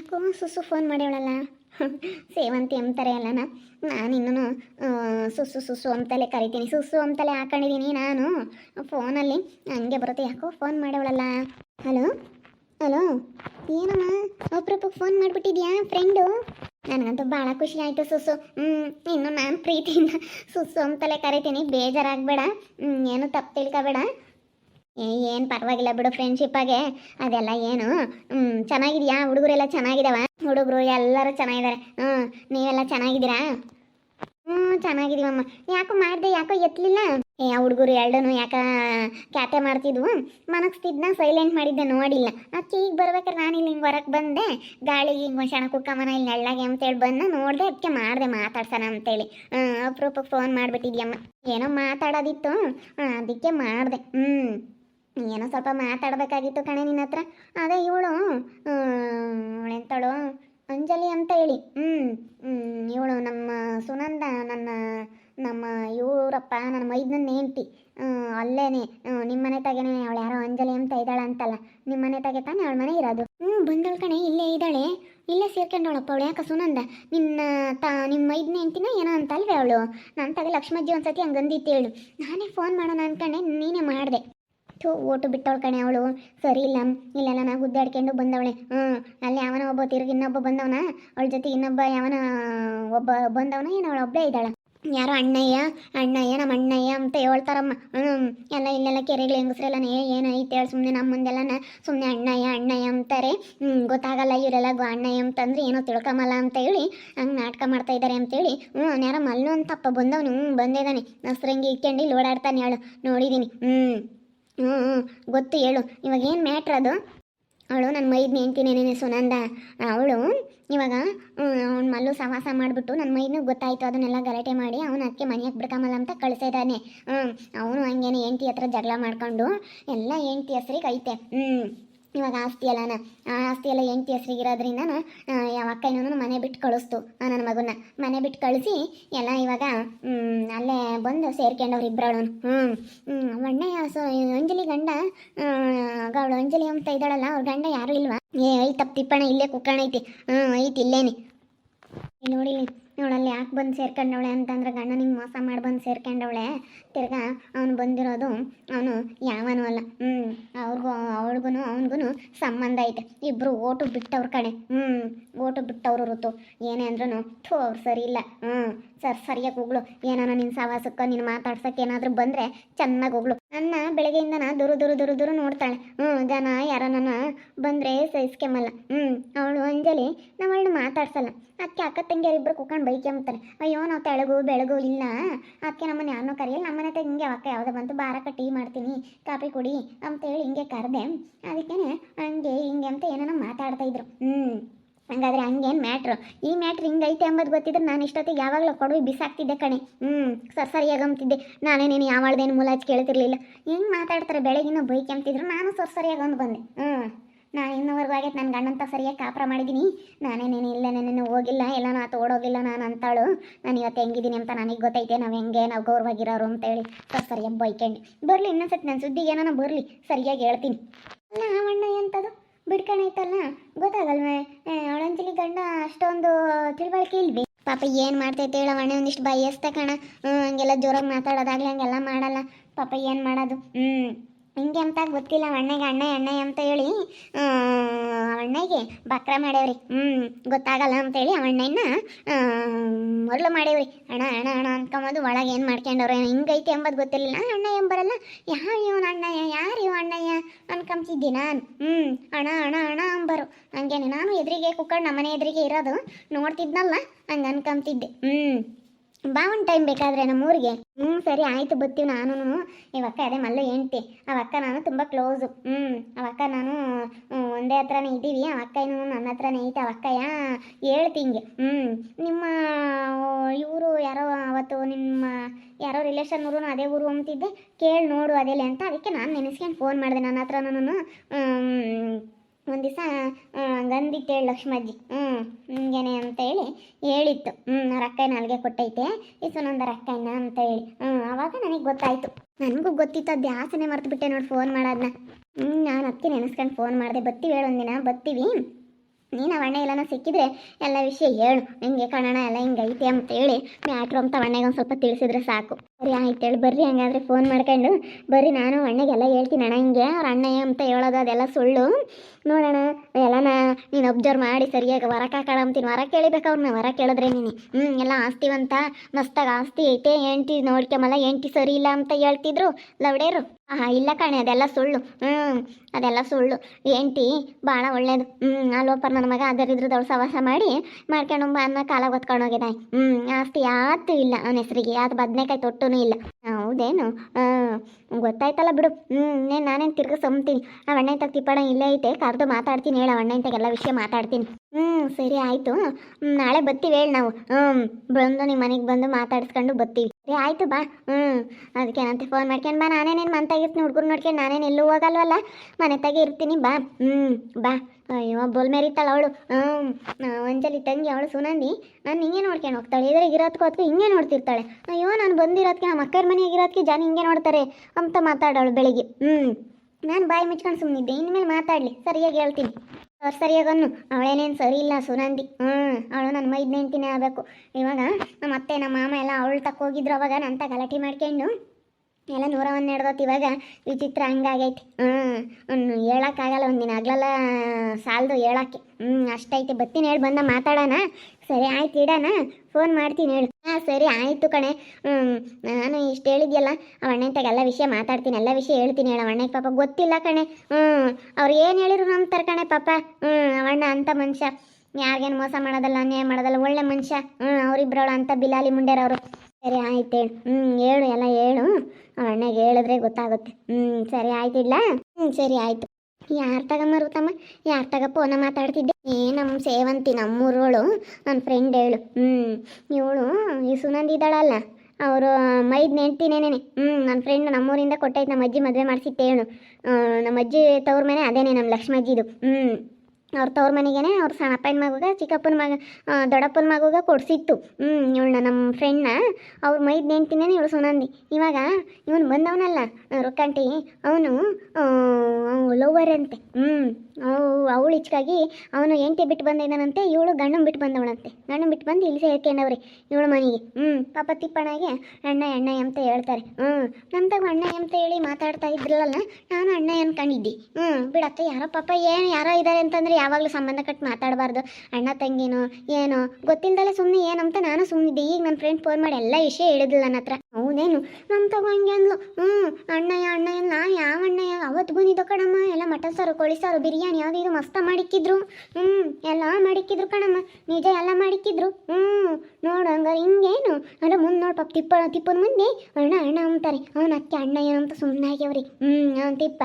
ಯಾಕೋ ಸುಸು ಫೋನ್ ಮಾಡ್ಯವಳಲ್ಲ ಸೇವಂತಿ ಅಂತಾರೆ ಅಲ್ಲ ನಾನು ಇನ್ನೂ ಸುಸು ಸುಸು ಅಂತಲೇ ಕರಿತೀನಿ. ಸುಸು ಅಂತಲೇ ಹಾಕೊಂಡಿದ್ದೀನಿ ನಾನು. ಫೋನಲ್ಲಿ ಹಂಗೆ ಬರುತ್ತೆ. ಯಾಕೋ ಫೋನ್ ಮಾಡ್ಯವಳಲ್ಲ ಹಲೋ ಹಲೋ ಏನಮ್ಮ? ಒಬ್ರೊಬ್ಬಗೆ ಫೋನ್ ಮಾಡಿಬಿಟ್ಟಿದ್ಯಾ ಫ್ರೆಂಡು ನನಗಂತೂ ಭಾಳ ಖುಷಿ ಆಯಿತು ಸುಸು. ಹ್ಞೂ ಇನ್ನು ನಾನು ಪ್ರೀತಿಯಿಂದ ಸುಸು ಅಂತಲೇ ಕರಿತೀನಿ. ಬೇಜಾರಾಗಬೇಡ. ಏನು ತಪ್ಪು ತಿಳ್ಕೊಬೇಡ. ಏನು ಪರವಾಗಿಲ್ಲ ಬಿಡು ಫ್ರೆಂಡ್ಶಿಪ್ಪಾಗೆ ಅದೆಲ್ಲ ಏನು? ಚೆನ್ನಾಗಿದ್ಯಾ? ಹುಡುಗರೆಲ್ಲ ಚೆನ್ನಾಗಿದಾವ? ಹುಡುಗರು ಎಲ್ಲರೂ ಚೆನ್ನಾಗಿದ್ದಾರೆ ಹ್ಞೂ ನೀವೆಲ್ಲ ಚೆನ್ನಾಗಿದ್ದೀರಾ? ಹ್ಞೂ ಚೆನ್ನಾಗಿದ್ದೀವಮ್ಮ ಯಾಕೋ ಮಾಡಿದೆ, ಯಾಕೋ ಎತ್ತಲಿಲ್ಲ ಏ, ಆ ಹುಡುಗರು ಎರಡೂ ಯಾಕ ಕ್ಯಾತೆ ಮಾಡ್ತಿದ್ವು? ಮನಗ್ಸ್ತಿದ್ನ ಸೈಲೆಂಟ್ ಮಾಡಿದ್ದೆ ನೋಡಿಲ್ಲ. ಅದಕ್ಕೆ ಈಗ ಬರ್ಬೇಕಾದ್ರೆ ನಾನು ಇಲ್ಲಿ ಹಿಂಗೆ ಹೊರಗೆ ಬಂದೆ. ಗಾಳಿಗೆ ಹಿಂಗೆ ಶಣ ಕುಕ್ಕಮ್ಮನ ಇಲ್ಲಿ ನೆಳ್ಳಗೆ ಅಂತೇಳಿ ಬಂದು, ನೋಡಿದೆ, ಅದಕ್ಕೆ ಮಾಡಿದೆ, ಮಾತಾಡ್ಸೋಣ ಅಂತೇಳಿ. ಅಪ್ರೂಪಕ್ಕೆ ಫೋನ್ ಮಾಡಿಬಿಟ್ಟಿದ್ಯಮ್ಮ. ಏನೋ ಮಾತಾಡೋದಿತ್ತು. ಅದಕ್ಕೆ ಮಾಡಿದೆ. ಹ್ಞೂ ಏನೋ ಸ್ವಲ್ಪ ಮಾತಾಡಬೇಕಾಗಿತ್ತು ಕಣೆ ನಿನ್ನ ಹತ್ರ. ಅದೇ ಇವಳು ಅವಳೆಂತಳು ಅಂಜಲಿ ಅಂತ ಹೇಳಿ. ಹ್ಞೂ ಇವಳು ನಮ್ಮ ಸುನಂದ, ನನ್ನ, ನಮ್ಮ ಇವರಪ್ಪ, ನನ್ನ ಮೈದನ ಹೆಂಡ್ತಿ. ಅಲ್ಲೇನೆ ನಿಮ್ಮ ಮನೆ ತಗೇನೆ ಅವಳು ಯಾರೋ ಅಂಜಲಿ ಅಂತ ಇದ್ದಾಳೆ ಅಂತಲ್ಲ. ನಿಮ್ಮ ಮನೆ ತಗೆ ತಾನೆ ಅವಳ ಮನೆ ಇರೋದು? ಹ್ಞೂ ಬಂದವಳ ಕಣೆ, ಇಲ್ಲೇ ಇದ್ದಾಳೆ. ಇಲ್ಲೇ ಸೇರ್ಕೊಂಡವಳಪ್ಪ ಅವಳು, ಯಾಕೆ ಸುನಂದ? ನಿನ್ನ ತಾ ನಿಮ್ಮ ಮೈದನ ಹೆಂಡ್ತಿನ ಏನೋ ಅಂತ ಅಲ್ವೇ ಅವಳು? ನನ್ನ ತಗ ಲಕ್ಷ್ಮಜ್ಜಿ ಒಂದ್ಸತಿ ಹಂಗಂದಿತ್ತು ಹೇಳು. ನಾನೇ ಫೋನ್ ಮಾಡೋಣ ಅನ್ಕೊಂಡೆ ನೀನೇ ಮಾಡಿದೆ. ಥೂ ಓಟು ಬಿಟ್ಟವಳು ಕಣೆ ಅವಳು. ಸರಿ, ಇಲ್ಲ ಇಲ್ಲೆಲ್ಲ ನಾ ಗುದ್ದಾಡ್ಕೊಂಡು ಬಂದವಳೆ. ಹ್ಞೂ ಅಲ್ಲಿ ಯಾವನ ಒಬ್ಬ ತಿರುಗಿ ಇನ್ನೊಬ್ಬ ಬಂದವನ? ಅವಳ ಜೊತೆ ಇನ್ನೊಬ್ಬ ಯಾವನ, ಒಬ್ಬ ಬಂದವನ? ಏನು ಅವಳು ಒಬ್ಬಳೇ ಇದ್ದಾಳ? ಯಾರೋ ಅಣ್ಣಯ್ಯ ಅಣ್ಣಯ್ಯ, ನಮ್ಮ ಅಣ್ಣಯ್ಯ ಅಂತ ಹೇಳ್ತಾರಮ್ಮ. ಹ್ಞೂ ಎಲ್ಲ ಇಲ್ಲೆಲ್ಲ ಕೆರೆಗಳು ಹೆಂಗಸ್ರೆಲ್ಲ ಏನೈತೆ ಹೇಳಿ ಸುಮ್ಮನೆ ನಮ್ಮ ಮುಂದೆಲ್ಲ ಸುಮ್ಮನೆ ಅಣ್ಣಯ್ಯ ಅಣ್ಣಯ್ಯ ಅಂತಾರೆ. ಹ್ಞೂ ಗೊತ್ತಾಗಲ್ಲ ಇವರೆಲ್ಲ ಗೋ ಅಣ್ಣಯ್ಯ ಅಂತಂದ್ರೆ ಏನೋ ತಿಳ್ಕೊಂಬಲ್ಲ ಅಂತ ಹೇಳಿ, ಹಂಗೆ ನಾಟಕ ಮಾಡ್ತಾ ಇದ್ದಾರೆ ಅಂತೇಳಿ ಹ್ಞೂ ಯಾರೋ ಮಲ್ಲು ಅಂತಪ್ಪ ಬಂದವನು. ಹ್ಞೂ ಬಂದಿದ್ದಾನೆ ನಸ್ರಂಗಿ ಇಟ್ಕೊಂಡು ಇಲ್ಲಿ ಓಡಾಡ್ತಾನೆ ಹೇಳು ನೋಡಿದ್ದೀನಿ ಹ್ಞೂ ಹ್ಞೂ ಹ್ಞೂ ಗೊತ್ತು, ಹೇಳು. ಇವಾಗ ಏನು ಮ್ಯಾಟ್ರ್ ಅದು? ಅವಳು ನನ್ನ ಮೈದ್ನ ಹೆಂಡ್ತಿನೇನೆ ಸುನಂದ. ಅವಳು ಇವಾಗ ಅವ್ನ ಮಲ್ಲು ಸವಾಸ ಮಾಡಿಬಿಟ್ಟು ನನ್ನ ಮೈದ್ನಿಗೆ ಗೊತ್ತಾಯ್ತು. ಅದನ್ನೆಲ್ಲ ಗಲಾಟೆ ಮಾಡಿ ಅವನು ಅದಕ್ಕೆ ಮನೆಗೆ ಬಿಡ್ಕಮಲ್ಲ ಅಂತ ಕಳಿಸಿದ್ದಾನೆ ಹ್ಞೂ ಅವನು ಹಂಗೇನೆ ಹೆಂಡ್ತಿ ಹತ್ರ ಜಗಳ ಮಾಡ್ಕೊಂಡು ಎಲ್ಲ ಹೆಂಡ್ತಿ ಹೆಸ್ರಿಗೆ ಐತೆ. ಹ್ಞೂ ಇವಾಗ ಆಸ್ತಿ ಎಲ್ಲನ ಆ ಆಸ್ತಿ ಎಲ್ಲ ಹೆಂಡ್ತಿ ಹೆಸರಿಗಿರೋದ್ರಿಂದ ಯಾವ ಅಕ್ಕನೂ ಮನೆ ಬಿಟ್ಟು ಕಳಿಸ್ತು ನನ್ನ ಮಗುನ ಮನೆ ಬಿಟ್ಟು ಕಳಿಸಿ, ಎಲ್ಲ ಇವಾಗ ಅಲ್ಲೇ ಬಂದು ಸೇರ್ಕೊಂಡವ್ರು ಇಬ್ಬರಳು ಹ್ಞೂ ಅಣ್ಣಯ್ಯ ಸೊ ಅಂಜಲಿ ಗಂಡ ಅವಳು ಅಂಜಲಿ ಅಂತ ಇದ್ದಾಳಲ್ಲ ಅವ್ರ ಗಂಡ ಯಾರು ಇಲ್ವಾ? ಏ, ಐತಪ್ಪ ತಿಪ್ಪಣ ಇಲ್ಲೇ ಕುಕ್ಕಣ ಐತಿ ಹ್ಞೂ ಐತಿ, ಇಲ್ಲೇನೆ. ಇಲ್ಲಿ ನೋಡಿ ಅವಳಲ್ಲಿ ಯಾಕೆ ಬಂದು ಸೇರ್ಕೊಂಡವಳೆ ಅಂತಂದ್ರೆ ಗಂಡನಿಗೆ ಮೋಸ ಮಾಡಿ ಬಂದು ಸೇರ್ಕೊಂಡವಳೆ. ತಿರ್ಗಾ ಅವನು ಬಂದಿರೋದು ಅವನು ಯಾವನೂ ಅಲ್ಲ. ಹ್ಞೂ ಅವ್ರಿಗೂ ಅವಳಿಗೂ ಅವನಿಗೂ ಸಂಬಂಧ ಐತೆ. ಇಬ್ಬರು ಓಟು ಬಿಟ್ಟವ್ರ ಕಡೆ ಹ್ಞೂ ಓಟು ಬಿಟ್ಟವ್ರು ಋತು. ಏನೇ ಅಂದ್ರೂ ಥೂ, ಅವ್ರು ಸರಿ ಇಲ್ಲ. ಹ್ಞೂ ಸರ್, ಸರಿಯಾಗಿ ಹೋಗ್ಲು. ಏನಾನ ನಿನ್ನ ಸವಾಸಕ್ಕೆ, ನೀನು ಮಾತಾಡ್ಸಕ್ಕೆ ಏನಾದರೂ ಬಂದರೆ ಚೆನ್ನಾಗಿ ಹೋಗ್ಲು. ನನ್ನ ಬೆಳಗ್ಗೆಯಿಂದ ದುರು ದುರು ದುರು ದುರು ನೋಡ್ತಾಳೆ. ಹ್ಞೂ ಜನ ಯಾರನ್ನ ಬಂದರೆ ಸಹಿಸ್ಕೆಮಲ್ಲ ಹ್ಞೂ ಅವಳು ಅಂಜಲಿ ನಾವು ಅವಳನ್ನ ಮಾತಾಡ್ಸಲ್ಲ. ಅದಕ್ಕೆ ಅಕ್ಕ ತಂಗಿಯರಿಬ್ಬರು ಕುತ್ಕೊಂಡು ಬೈಕೆಂಬ್ತಾರೆ ಅಯ್ಯೋ, ನಾವು ತೆಳಗು, ಬೆಳಗು ಇಲ್ಲ. ಅದಕ್ಕೆ ನಮ್ಮನ್ನ ಯಾರನ್ನೂ ಕರೆಯಲ್ಲ. ನಮ್ಮನೆ ಹಿಂಗೆ ಅಕ್ಕ ಯಾವುದೋ ಬಂತು. ಬಾರಕ್ಕ ಟೀ ಮಾಡ್ತೀನಿ, ಕಾಫಿ ಕುಡಿ ಅಂತೇಳಿ ಹಿಂಗೆ ಕರೆದೆ. ಅದಕ್ಕೇ ಹಂಗೆ ಹಿಂಗೆ ಅಂತ ಏನಾನ ಮಾತಾಡ್ತಾ ಇದ್ರು. ಹ್ಞೂ ಹಂಗಾದ್ರೆ ಹಂಗೇನು ಮ್ಯಾಟ್ರ್? ಈ ಮ್ಯಾಟ್ರ್ ಹಿಂಗೈತೆ ಅಂಬದು ಗೊತ್ತಿದ್ರೆ ನಾನು ಇಷ್ಟೊತ್ತಿಗೆ ಯಾವಾಗಲೂ ಕೊಡವಿ ಬಿಸಾಕ್ತಿದ್ದೆ ಕಣೆ. ಹ್ಞೂ ಸರ್ ಸರಿಯಾಗಿ ಅಂತಿದ್ದೆ ನಾನೇ ನೀನು ಯಾವಾಳ್ದೇನು ಮುಲಾಜ್ ಕೇಳ್ತಿರ್ಲಿಲ್ಲ. ಹೆಂಗೆ ಮಾತಾಡ್ತಾರೆ ಬೆಳಗಿನ ಬೈಕೆಂಬ್ತಿದ್ರು ನಾನು ಸರ್ ಸರಿಯಾಗಿ ಅಂದು ಬಂದೆ. ಹ್ಞೂ ನಾನು ಇನ್ನೂವರೆಗೂ ಆಗೈತೆ ನನ್ನ ಗಂಡಂತ ಸರಿಯಾಗಿ ಕಾಪರ ಮಾಡಿದ್ದೀನಿ ನಾನೇನೇನು ಇಲ್ಲ ನೆನೆ ಹೋಗಿಲ್ಲ ಎಲ್ಲ ನಾ ಓಡೋಗಿಲ್ಲ ನಾನು ಅಂತಾಳು. ನಾನು ಇವತ್ತು ಹೆಂಗಿದ್ದೀನಿ ಅಂತ ನನಗೆ ಗೊತ್ತೈತೆ, ನಾವು ಹೆಂಗೆ, ನಾವು ಗೌರವಾಗಿರೋರು ಅಂತೇಳಿ. ಸರ್ ಸರಿಯಾಗಿ ಬೈಕೊಂಡು. ಬರಲಿ, ಇನ್ನೊಂದ್ಸತಿ ನನ್ನ ಸುದ್ದಿಗೆ ಏನಾನ ಬರಲಿ, ಸರಿಯಾಗಿ ಹೇಳ್ತೀನಿ. ಅಲ್ಲ ಅಣ್ಣ ಬಿಡ್ಕಣೈತಲ್ಲ ಗೊತ್ತಾಗಲ್ವೇ? ಅವಳಂಜಲಿ ಗಂಡ ಅಷ್ಟೊಂದು ತಿಳುವಳಿಕೆ ಇಲ್ವಿ? ಪಾಪ ಏನು ಮಾಡ್ತೈತೆ ಹೇಳ ಅಣ್ಣ ಒಂದಿಷ್ಟು ಬಯಸ್ತ ಕಣ. ಹಂಗೆಲ್ಲ ಜೋರಾಗಿ ಮಾತಾಡೋದಾಗ್ಲಿ ಹಂಗೆಲ್ಲ ಮಾಡಲ್ಲ. ಪಾಪ ಏನು ಮಾಡೋದು? ಹ್ಞೂ ಹಿಂಗೆ ಅಂತ ಗೊತ್ತಿಲ್ಲ ಅಣ್ಣಗೆ ಅಣ್ಣೆ ಅಣ್ಣೆ ಅಂತ ಹೇಳಿ ಅಣ್ಣಗೆ ಬಕ್ರ ಮಾಡ್ಯಾವ್ರಿ. ಹ್ಞೂ ಗೊತ್ತಾಗಲ್ಲ ಅಂತೇಳಿ ಅಣ್ಣನ ಮೊದಲು ಮಾಡೇವ್ರಿ ಅಣ್ಣ ಅಣ್ಣ ಅಣ್ಣ ಅನ್ಕೊಂಬೋದು ಒಳಗೆ ಏನು ಮಾಡ್ಕೊಂಡವ್ರೆ ಹಿಂಗೈತೆ ಎಂಬುದು ಗೊತ್ತಿರಲಿಲ್ಲ. ಅಣ್ಣ ಎಂಬರಲ್ಲ ಯಾವ ಇವನು ಅಣ್ಣಯ್ಯ? ಯಾರು ಇವ ಅಣ್ಣಯ್ಯ? ಅನ್ಕೊಂಬ್ತಿದ್ದೆ ನಾನು. ಹ್ಞೂ ಅಣ್ಣ ಅಣ್ಣ ಅಣ್ಣ ಅಂಬರು. ಹಂಗೇನೆ. ನಾನು ಎದುರಿಗೆ ಕುಕ್ಕಂಡು ನಮ್ಮನೆ ಎದುರಿಗೆ ಇರೋದು ನೋಡ್ತಿದ್ನಲ್ಲ, ಹಂಗೆ ಅನ್ಕೊಂತಿದ್ದೆ ಹ್ಞೂ ಬಾ ಒಂದು ಟೈಮ್ ಬೇಕಾದ್ರೆ ನಮ್ಮೂರಿಗೆ ಹ್ಞೂ ಸರಿ, ಆಯಿತು, ಬರ್ತೀವಿ ನಾನು ಇವಕ್ಕ ಅದೇ ಮಲ್ಲು ಹೆಂಡ್ತಿ. ಅಕ್ಕ ನಾನು ತುಂಬ ಕ್ಲೋಸು ಹ್ಞೂ ಅವಕ್ಕ ನಾನು ಒಂದೇ ಹತ್ರನೇ ಇದ್ದೀವಿ. ಅವ ಅಕ್ಕ ಏನು ನನ್ನ ಹತ್ರನೇ ಐತೆ. ಅವಕ್ಕಯ್ಯ ಹೇಳ್ತಿಂಗೆ. ಹ್ಞೂ ನಿಮ್ಮ ಇವರು ಯಾರೋ ಅವತ್ತು ನಿಮ್ಮ, ಯಾರೋ ರಿಲೇಷನ್ನವರು ಅದೇ ಊರು ಅಂತಿದ್ದೆ ಕೇಳಿ ನೋಡು ಅದೆಲ್ಲ ಅಂತ. ಅದಕ್ಕೆ ನಾನು ನೆನೆಸ್ಕೊಂಡು ಫೋನ್ ಮಾಡಿದೆ. ನನ್ನ ಹತ್ರನೂ ಒಂದು ದಿವಸ ಗಂದಿತ್ತು ಹೇಳಿ ಲಕ್ಷ್ಮಜ್ಜಿ ಹ್ಞೂ ಹಿಂಗೇನೆ ಅಂತ ಹೇಳಿ ಹೇಳಿತ್ತು. ಹ್ಞೂ ಅಕ್ಕನ ಅಲ್ಲಿಗೆ ಕೊಟ್ಟೈತೆ. ಈ ಸುನಂದರ ಅಕ್ಕನ ಅಂತ ಹೇಳಿ. ಹ್ಞೂ ಆವಾಗ ನನಗೆ ಗೊತ್ತಾಯಿತು. ನನಗೂ ಗೊತ್ತಿತ್ತು, ಅದು ಆಸನೆ ಮರ್ತು ಬಿಟ್ಟೆ ನೋಡಿ ಫೋನ್ ಮಾಡೋದನ್ನ ಹ್ಞೂ ನಾನು ಅದಕ್ಕೆ ನೆನೆಸ್ಕೊಂಡು ಫೋನ್ ಮಾಡಿದೆ. ಬತ್ತೀವಿ ಒಂದಿನ, ಬತ್ತೀವಿ. ನೀನು ಅವಣ್ಣ ಎಲ್ಲನೂ ಸಿಕ್ಕಿದ್ರೆ ಎಲ್ಲ ವಿಷಯ ಹೇಳು. ಹಿಂಗೆ ಕಣಣ ಎಲ್ಲ ಹಿಂಗೈತೆ ಅಂತ ಹೇಳಿ ಮ್ಯಾಟ್ರು ಅಂತ ಅವಣ್ಣಗೆ ಒಂದು ಸ್ವಲ್ಪ ತಿಳಿಸಿದ್ರೆ ಸಾಕು. ಸರಿ ಆಯ್ತು ಹೇಳಿ, ಬರ್ರಿ, ಹಂಗಾದ್ರೆ ಫೋನ್ ಮಾಡ್ಕೊಂಡು ಬರ್ರಿ, ನಾನು ಅಣ್ಣಗೆಲ್ಲ ಹೇಳ್ತೀನಿ ಅಣ್ಣ, ಹಿಂಗೆ ಅವ್ರ ಅಣ್ಣ ಅಂತ ಹೇಳೋದು, ಅದೆಲ್ಲ ಸುಳ್ಳು. ನೋಡೋಣ ಎಲ್ಲನ ನೀನು ಅಬ್ಸರ್ವ್ ಮಾಡಿ ಸರಿಯಾಗಿ ವರ ಅಂತೀನಿ ವರ ಕೇಳಿಬೇಕು ಅವ್ರನ್ನ ವರ ಕೇಳಿದ್ರೆ ನೀನು. ಹ್ಞೂ ಎಲ್ಲ ಆಸ್ತಿವಂತ, ಮಸ್ತಾಗ ಆಸ್ತಿ ಐತೆ, ಹೆಂಡ್ತಿ ನೋಡ್ಕೊಂಬಲ್ಲ ಹೆಂಡ್ತಿ ಸರಿ ಇಲ್ಲ ಅಂತ ಹೇಳ್ತಿದ್ರು ಲವಡೇರು ಹಾಂ ಇಲ್ಲ ಕಣೆ, ಅದೆಲ್ಲ ಸುಳ್ಳು. ಹ್ಞೂ ಅದೆಲ್ಲ ಸುಳ್ಳು. ಹೆಂಡ್ತಿ ಭಾಳ ಒಳ್ಳೇದು. ಹ್ಞೂ ಅಲ್ಲೋಪರ್ ನನ್ನ ಮಗ ಅದರಿದ್ರದವಳು ಸವಾಸ ಮಾಡಿ ಮಾಡ್ಕೊಂಡು ಅನ್ನೋ ಕಾಲ ಹೊತ್ಕೊಂಡು ಹೋಗಿದ್ದಾಯ್ ಹ್ಞೂ ಆಸ್ತಿ ಯಾತು ಇಲ್ಲ, ಅವನ ಹೆಸರಿಗೆ, ಯಾವ್ದು ಬದನೆಕಾಯಿ ತೊಟ್ಟೂ ಇಲ್ಲ. ಹೌದೇನು? ಗೊತ್ತಾಯ್ತಲ್ಲ ಬಿಡು. ಹ್ಞೂ ನೇನು ನಾನೇನು ತಿರ್ಗಿ ಸಂಬ್ತೀನಿ ಆ ಅಣ್ಣ ಇಂತಾಗ ಇಲ್ಲೇ ಐತೆ. ಕರೆದು ಮಾತಾಡ್ತೀನಿ ಹೇಳ ಅಣ್ಣ ಇಂತಾಗೆಲ್ಲ ವಿಷಯ ಮಾತಾಡ್ತೀನಿ. ಹ್ಞೂ ಸರಿ ಆಯಿತು. ನಾಳೆ ಬರ್ತೀವಿ ಹೇಳಿ ನಾವು. ಹ್ಞೂ ಬಂದು ನಿಮ್ಮ ಮನೆಗೆ ಬಂದು ಮಾತಾಡಿಸ್ಕೊಂಡು ಬರ್ತೀವಿ ಸರಿ ಆಯಿತು, ಬಾ. ಹ್ಞೂ ಅದಕ್ಕೇನಂತೆ ಫೋನ್ ಮಾಡ್ಕೊಂಡು ಬಾ. ನಾನೇನೇನು ಮಂತಾಗಿರ್ತೀನಿ, ಹುಡುಗರು ನೋಡ್ಕೊಂಡು ನಾನೇನು ಎಲ್ಲೂ ಹೋಗಲ್ವಲ್ಲ? ಮನೆ ತಾಗೆ ಇರ್ತೀನಿ, ಬಾ. ಹ್ಞೂ ಬಾ. ಅಯ್ಯೋ ಬೋಲ್ ಮೇರಿತಾಳ ಅವಳು ಹ್ಞೂ ಅಂಜಲಿ ತಂಗಿ, ಅವಳು ಸುನಂದಿ. ನಾನು ಹಿಂಗೆ ನೋಡ್ಕೊಂಡು ಹೋಗ್ತಾಳೆ. ಇದ್ರೆ ಇರೋದಕ್ಕೂ ಹೋದ್ಕೆ ಹಿಂಗೆ ನೋಡ್ತಿರ್ತಾಳೆ. ಅಯ್ಯೋ, ನಾನು ಬಂದಿರೋದಕ್ಕೆ ನಮ್ಮ ಅಕ್ಕರ ಮನೆಯಾಗ ಇರೋದಕ್ಕೆ ಜನ ಹಿಂಗೆ ನೋಡ್ತಾರೆ ಅಂತ ಮಾತಾಡೋಳು ಬೆಳಿಗ್ಗೆ. ಹ್ಞೂ ನಾನು ಬಾಯಿ ಮುಚ್ಕೊಂಡು ಸುಮ್ಮನಿದ್ದೆ ಇನ್ಮೇಲೆ ಮಾತಾಡಲಿ. ಸರಿಯಾಗಿ ಹೇಳ್ತೀನಿ. ಅವ್ರು ಸರಿಯಾಗನ್ನು ಅವಳೇನೇನು ಸರಿ ಇಲ್ಲ, ಸುನಂದಿ. ಹ್ಞೂ ಅವಳು ನನ್ನ ಮೈದ್ ನೆಂಟಿನೇ ಆಗಬೇಕು. ಇವಾಗ ನಮ್ಮ ಅತ್ತೆ ನಮ್ಮ ಮಾಮ ಎಲ್ಲ ಅವಳು ತಕ್ಕ ಹೋಗಿದ್ರು ಅವಾಗ ನಂತ ಗಲಾಟೆ ಮಾಡ್ಕೊಂಡು ಎಲ್ಲ ನೂರ ಒಂದು ನಡೆದೋತು ಇವಾಗ ವಿಚಿತ್ರ ಹಂಗಾಗೈತಿ. ಹ್ಞೂ ಹೇಳೋಕ್ಕಾಗಲ್ಲ ಒಂದಿನ ಆಗ್ಲೆಲ್ಲ ಸಾಲದು ಹೇಳೋಕ್ಕೆ. ಹ್ಞೂ ಅಷ್ಟೈತೆ. ಬತ್ತೀನಿ ಹೇಳಿ, ಬಂದ ಮಾತಾಡೋಣ. ಸರಿ, ಆಯ್ತು, ಇಡೋಣ. ಫೋನ್ ಮಾಡ್ತೀನಿ ಹೇಳು. ಸರಿ ಆಯಿತು ಕಣೆ. ನಾನು ಇಷ್ಟು ಹೇಳಿದ್ಯಲ್ಲ ಅವ ಅಣ್ಣಂತಾಗ ಎಲ್ಲ ವಿಷಯ ಮಾತಾಡ್ತೀನಿ, ಎಲ್ಲ ವಿಷಯ ಹೇಳ್ತೀನಿ ಹೇಳ ಅಣ್ಣಗೆ ಪಾಪ ಗೊತ್ತಿಲ್ಲ ಕಣೆ. ಹ್ಞೂ ಅವ್ರು ಏನು ಹೇಳಿದ್ರು ನಂಬ್ತಾರೆ ಕಣೆ ಪಾಪ. ಹ್ಞೂ ಅವಣ್ಣ ಅಂತ ಮನುಷ್ಯ. ಯಾರಿಗೇನು ಮೋಸ ಮಾಡೋದಲ್ಲ, ಅನ್ಯಾಯ ಮಾಡೋದಲ್ಲ, ಒಳ್ಳೆ ಮನುಷ್ಯ. ಹ್ಞೂ ಅವರಿಬ್ಬರವಳು ಅಂತ ಬಿಲಾಲಿ ಮುಂಡೇರವರು. ಸರಿ ಆಯ್ತು ಹೇಳು. ಹ್ಞೂ ಹೇಳು ಎಲ್ಲ ಹೇಳು. ಅವಣ್ಣಗೆ ಹೇಳಿದ್ರೆ ಗೊತ್ತಾಗುತ್ತೆ. ಹ್ಞೂ ಸರಿ ಆಯ್ತು ಇಡ್ಲಾ? ಹ್ಞೂ ಸರಿ ಆಯಿತು. ಯಾರು ತಗ ತಮ್ಮ? ಯಾರ ತಗ ಫೋನ ಮಾತಾಡ್ತಿದ್ದೆ? ಏ ನಮ್ಮ ಸೇವಂತಿ ನಮ್ಮೂರೋಳು ನನ್ನ ಫ್ರೆಂಡ್ ಹೇಳು. ಹ್ಞೂ ಇವಳು ಈ ಸುನಂದಿ ಇದ್ದಾಳಲ್ಲ. ಅವರು ಮೈದ್ ನೆಂಟಿನೇನೆ ಹ್ಞೂ ನನ್ನ ಫ್ರೆಂಡ್ ನಮ್ಮೂರಿಂದ ಕೊಟ್ಟೈತೆ ನಮ್ಮ ಅಜ್ಜಿ ಮದುವೆ ಮಾಡಿಸಿತ್ತೆ ಹೇಳು ನಮ್ಮ ಅಜ್ಜಿ ತವ್ರ ಮೇಲೆ ಅದೇನೆ ನಮ್ಮ ಲಕ್ಷ್ಮಜ್ಜಿದು. ಹ್ಞೂ ಅವ್ರ ತವ್ರ ಮನೆಗೇನೆ ಅವ್ರ ಸಣ್ಣಪ್ಪನ ಮಗುಗ, ಚಿಕ್ಕಪ್ಪನ ಮಗ ದೊಡ್ಡಪ್ಪನ ಮಗುಗ ಕೊಡಿಸಿತ್ತು. ಹ್ಞೂ ಇವಳನ್ನ ನಮ್ಮ ಫ್ರೆಂಡ್ನ ಅವ್ರ ಮೈದ್ ನೆಂಟಿನೇ ಇವಳು ಸುನಂದಿ. ಇವಾಗ ಇವನು ಬಂದವನಲ್ಲ ರೊಕ್ಕಂಟಿ. ಅವನು ಲೋವರ್ ಅಂತೆ. ಹ್ಞೂ ಅವಳು ಇಚ್ಕಾಗಿ ಅವನು ಹೆಂಡತಿ ಬಿಟ್ಟು ಬಂದಿದ್ದಾನಂತೆ ಇವಳು ಗಂಡನ ಬಿಟ್ಟು ಬಂದವಳಂತೆ. ಗಂಡನ ಬಿಟ್ಟು ಬಂದು ಇಲ್ಲಿ ಸೇರ್ಕೊಂಡವ್ರಿ ಇವಳು ಮನೆಗೆ. ಹ್ಞೂ ಪಾಪ ತಿಪ್ಪಣ್ಣಗೆ ಅಣ್ಣ ಅಣ್ಣ ಅಂತ ಹೇಳ್ತಾರೆ. ಹ್ಞೂ ನಮ್ದಾಗ ಅಣ್ಣ ಅಂತ ಹೇಳಿ ಮಾತಾಡ್ತಾ ಇದ್ರಲ್ಲ ನಾನು ಅಣ್ಣ ಅನ್ಕೊಂಡಿದ್ದೆ. ಹ್ಞೂ ಬಿಡತ್ತೆ ಯಾರೋ ಪಾಪ ಏನು ಯಾರೋ ಇದ್ದಾರೆ ಅಂತಂದ್ರೆ ಯಾವಾಗಲೂ ಸಂಬಂಧ ಕಟ್ಟು ಮಾತಾಡಬಾರ್ದು. ಅಣ್ಣ, ತಂಗಿನೋ, ಏನೋ ಗೊತ್ತಿಲ್ಲದಲ್ಲೇ ಸುಮ್ಮನೆ ಏನಂತ ನಾನು ಸುಮ್ಮನಿದ್ದೆ ಈಗ ನನ್ನ ಫ್ರೆಂಡ್ ಫೋನ್ ಮಾಡಿ ಎಲ್ಲ ವಿಷಯ ಹೇಳಿದ್ಲು ನನ್ನ ಹತ್ರ. ಹೌದೇನು? ನಮ್ಮ ತಗೋ ಹಂಗೆ ಅಂದ್ಲು. ಹ್ಞೂ ಅಣ್ಣಯ್ಯ ಅಣ್ಣಯ್ಯ, ನಾ ಯಾವ ಅಣ್ಣಯ್ಯ? ಅವತ್ತು ಬಂದಿದ್ದು ಕಣಮ್ಮ. ಎಲ್ಲ ಮಟನ್ ಸಾರು, ಕೋಳಿ ಸಾರು, ಬಿರಿಯಾನಿ ಯಾವ್ದು ಇದು ಮಸ್ತ ಮಾಡಿಕ್ಕಿದ್ರು. ಹ್ಞೂ ಎಲ್ಲ ಮಾಡಿಕ್ಕಿದ್ರು ಕಣಮ್ಮ. ನಿಜ ಎಲ್ಲ ಮಾಡಿಕ್ಕಿದ್ರು. ಹ್ಞೂ ನೋಡು ಹಂಗಾರೆ ಹಿಂಗೇನು? ಅಲ್ಲ ಮುಂದೆ ನೋಡು ಪಾಪ ತಿಪ್ಪ, ತಿಪ್ಪನ ಮುಂದೆ ಅಣ್ಣ ಅಣ್ಣ ಅಂತಾರೆ ಅವನ ಅತ್ತೆ ಅಣ್ಣಯ್ಯ ಅಂತ ಸುಮ್ಮನೆ ಆಗ್ಯವ್ರಿ ಹ್ಞೂ ಅವ್ನು ತಿಪ್ಪ.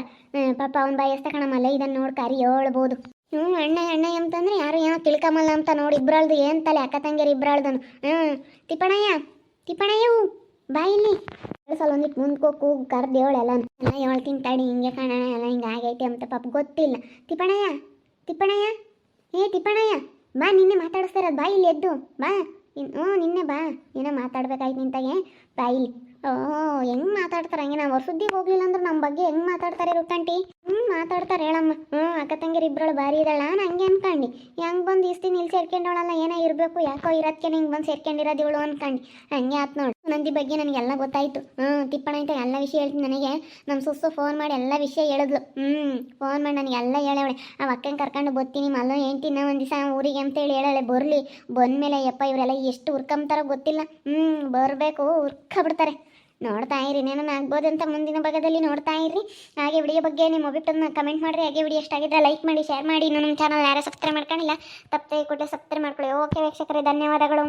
ಪಾಪ ಅವ್ನ ಬಾಯಸ್ತ ಕಣಮ್ಮಲ್ಲ ಇದನ್ನು ನೋಡಿ ಕರಿ ಹೇಳ್ಬೋದು. ಹ್ಞೂ ಅಣ್ಣ ಅಣ್ಣ ಅಂತಂದ್ರೆ ಯಾರು ಏನೋ ತಿಳ್ಕಮಲ್ಲ ಅಂತ ನೋಡಿ ಇಬ್ರಾಳ್ದು. ಏನು ತಲೆ, ಅಕ್ಕ ತಂಗಿಯರು ಇಬ್ರಾಳ್ದನು. ಹ್ಞೂ ತಿಪ್ಪಣಯ್ಯ ತಿಪ್ಪಣಯ್ಯವು ಬಾ ಇಲ್ಲಿ ಸಲ ಒಂದಿಟ್ಟು ಮುಂದ್ಕೋ, ಕೂಗು, ಕರ್ದು ಹೇಳೆಲ್ಲ ಎಲ್ಲ ಹೇಳ್ತೀನಿ ತಡಿ ಹಿಂಗೆ ಕಾಣೋಣ, ಎಲ್ಲ ಹಿಂಗೆ ಆಗೈತೆ ಅಂತ ಪಾಪ ಗೊತ್ತಿಲ್ಲ. ತಿಪ್ಪಣಯ್ಯ ತಿಪ್ಪಣಯ್ಯ ಏ ತಿಪ್ಪಣಯ್ಯ ಬಾ, ನಿನ್ನೆ ಮಾತಾಡಿಸ್ತಾರದು ಬಾ ಇಲ್ಲಿ ಎದ್ದು. ಬಾ. ಹ್ಞೂ, ನಿನ್ನೆ ಬಾ. ಏನೋ ಮಾತಾಡ್ಬೇಕಾಯ್ತು ನಿಂತಾಗೆ. ಬಾ ಇಲ್ಲಿ. ಓ, ಹೆಂಗೆ ಮಾತಾಡ್ತಾರೆ? ಹಂಗೆ ನಾವು ಸುದ್ದಿಗೆ ಹೋಗ್ಲಿಲ್ಲ ಅಂದ್ರೆ ನಮ್ಮ ಬಗ್ಗೆ ಹೆಂಗೆ ಮಾತಾಡ್ತಾರೆ ರುಕ್ಕಂಟಿ ಹ್ಞೂ, ಮಾತಾಡ್ತಾರೆ ಹೇಳಮ್ಮ. ಹ್ಞೂ, ಅಕ್ಕ ತಂಗಿರು ಇಬ್ಬರಳು ಭಾರಿ ಇದ್ದಾಳ ನಾನು ಹಂಗೆ ಅನ್ಕಂಡು. ಹೆಂಗೆ ಬಂದು ಇಷ್ಟು ಇಲ್ಲಿ ಸೇರ್ಕೊಂಡವಳಲ್ಲ ಏನೋ ಇರಬೇಕು, ಯಾಕೋ ಇರೋದಕ್ಕೆ ಹಿಂಗೆ ಬಂದು ಸೇರ್ಕೊಂಡಿರೋದು ಇವಳು ಅನ್ಕಂಡು. ಹಂಗೆ ಆತ್ ನೋಡು. ನಂದಿ ಬಗ್ಗೆ ನನಗೆಲ್ಲ ಗೊತ್ತಾಯಿತು. ಹ್ಞೂ ತಿಪ್ಪಣ್ಣ ಅಂತ ಎಲ್ಲ ವಿಷಯ ಹೇಳ್ತೀನಿ ನನಗೆ. ನಮ್ಮ ಸುಸ್ಸು ಫೋನ್ ಮಾಡಿ ಎಲ್ಲ ವಿಷಯ ಹೇಳಿದ್ಲು. ಹ್ಞೂ ಫೋನ್ ಮಾಡಿ ನನಗೆ ಎಲ್ಲ ಹೇಳವಳೆ. ಆ ಅಕ್ಕನ ಕರ್ಕೊಂಡು ಬರ್ತೀನಿ ಮಲ್ಲ ಹೆಂಡ್ತಿನ ಒಂದು ದಿವಸ ಊರಿಗೆ ಅಂತೇಳಿ ಹೇಳಳೆ ಬರಲಿ. ಬಂದಮೇಲೆ ಯಪ್ಪ ಇವರೆಲ್ಲ ಎಷ್ಟು ಹುರ್ಕೊಂತಾರೋ ಗೊತ್ತಿಲ್ಲ. ಹ್ಞೂ ಬರಬೇಕು, ಹುರ್ಕ ಬಿಡ್ತಾರೆ. ನೋಡ್ತಾ ಇರಿ ನಾನು ಆಗ್ಬೋದು ಅಂತ ಮುಂದಿನ ಭಾಗದಲ್ಲಿ ನೋಡ್ತಾ ಇರಿ. ಹಾಗೆ ವಿಡಿಯೋ ಬಗ್ಗೆ ನಿಮ್ಮ ಒಬಿಟ್ಟನ್ನು ಕಮೆಂಟ್ ಮಾಡಿರಿ. ಹಾಗೆ ವಿಡಿಯೋ ಎಷ್ಟಾಗಿದ್ರೆ ಲೈಕ್ ಮಾಡಿ ಶೇರ್ ಮಾಡಿ. ಇನ್ನು ನಮ್ಮ ಚಾನಲ್ ಯಾರು ಸಬ್ಸ್ಕ್ರೈಬ್ ಮಾಡ್ಕೊಂಡಿಲ್ಲ, ತಪ್ಪದೆ ಕೊಟ್ಟೆ ಸಬ್ಸ್ಕ್ರೈಬ್ ಮಾಡ್ಕೊಳ್ಳಿ. ಓಕೆ ವೀಕ್ಷಕರೇ, ಧನ್ಯವಾದಗಳು.